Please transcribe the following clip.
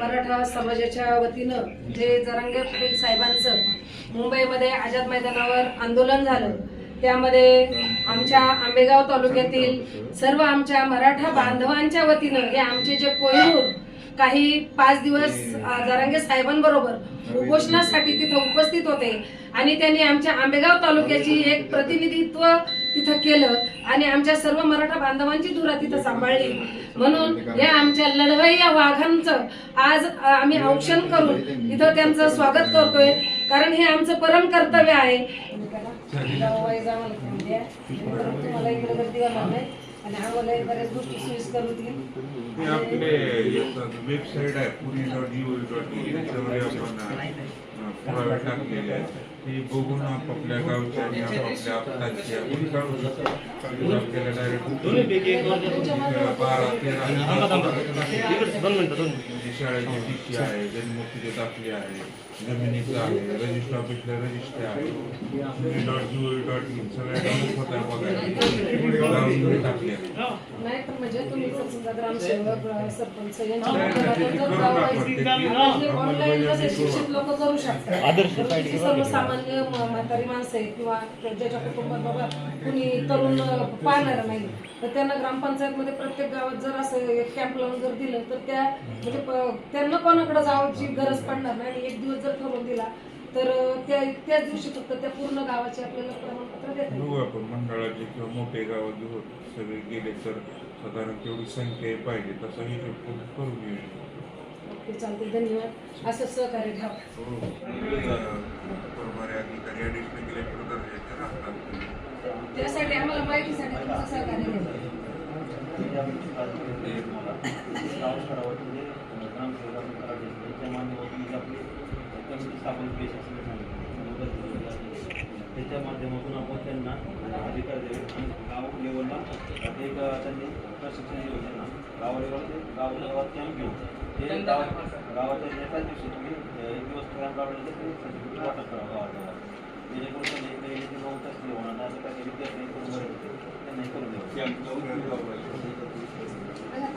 मराठा समाजाच्या वतीनं जे जरांगे पाटील साहेबांचं मुंबईमध्ये आझाद मैदानावर आंदोलन झालं. त्यामध्ये आमच्या आंबेगाव तालुक्यातील सर्व आमच्या मराठा बांधवांच्या वतीनं हे आमचे जे कोहिनूर काही पाच दिवस जरांगे साहेबांबरोबर उपोषणासाठी तिथं उपस्थित होते. आणि त्यांनी आमच्या आंबेगाव तालुक्याची एक प्रतिनिधित्व तिथं केलं आणि आमच्या सर्व मराठा बांधवांची धुरा तिथं सांभाळली. म्हणून या आमच्या लढवई या वाघांचं आज आम्ही औक्षण करून तिथं त्यांचं स्वागत करतोय. कारण हे आमचं परम कर्तव्य आहे. गर्दी आणि आम्हाला बऱ्याच गोष्टी सोयीस्कर होतील ते आपले वेबसाईट आहे Pune dot u dot in त्याच्यावर आपण पुरावे टाकलेले आहेत ते बघून आपापल्या गावच्या आणि आपापल्या आपताची आपण काढू शकतो आपल्याला डायरेक्ट बारा तेरा शाळेची टीसी आहे जन्मोत्तीचे दाखले आहे जमिनीचं आहे रजिस्टर ऑफिसला रजिस्टर आहे डॉट यू डॉट इन सगळ्या डाऊन होत्या बघायला टाकले. नाही पण म्हणजे तुम्ही समजा ग्रामसेवक सरपंच यांच्या म्हणजे. ऑनलाईन करू शिक्षित लोक करू शकतात. सर्वसामान्य म्हातारी माणसं आहेत किंवा ज्याच्या कुटुंबात बाबा कुणी तरुण पाहणार नाही. तर त्यांना ग्रामपंचायत मध्ये प्रत्येक गावात जर असं एक कॅम्प लावून जर दिलं तर त्या म्हणजे त्यांना कोणाकडे जायची गरज पडणार नाही. आणि एक दिवस जर ठरवून दिला तर त्या त्याच दिवशी फक्त त्या पूर्ण गावाचे आपल्याला प्रमाणपत्र देतात आपण मंडळाचे किंवा मोठे गाव घेऊन सगळे गेले तर साधारण तेवढी संख्या पाहिजे तसा हिशोब करून करून येऊ ओके चालते धन्यवाद. असं सहकार्य ठेवा बरोबर अधिकारी ऍडिशनल कलेक्टर दर्जाचे राहतात त्यासाठी आम्हाला माहितीसाठी तुमचं सहकार्य घ्यायचं त्याच्या माध्यमातून आपण त्यांना अधिकार द्यावे आणि गाव लेवलला एक त्यांनी प्रशिक्षण देऊ. त्यांना गाव लेवल ते गाव गावात कॅम्प घेऊन ते गाव गावाच्या एकाच दिवशी तुम्ही एक दिवस कॅम्प लावले तर ते सर्टिफिकेट वाटप करा गावात. जेणेकरून त्यांनी नाही होणार नाही असं काही विद्यार्थी करून बरे होते त्यांना हे करून द्यावं म्हणजे तारखा सांगून गाव जरी म्हणजे टायमिंग दिलं तरी चालेल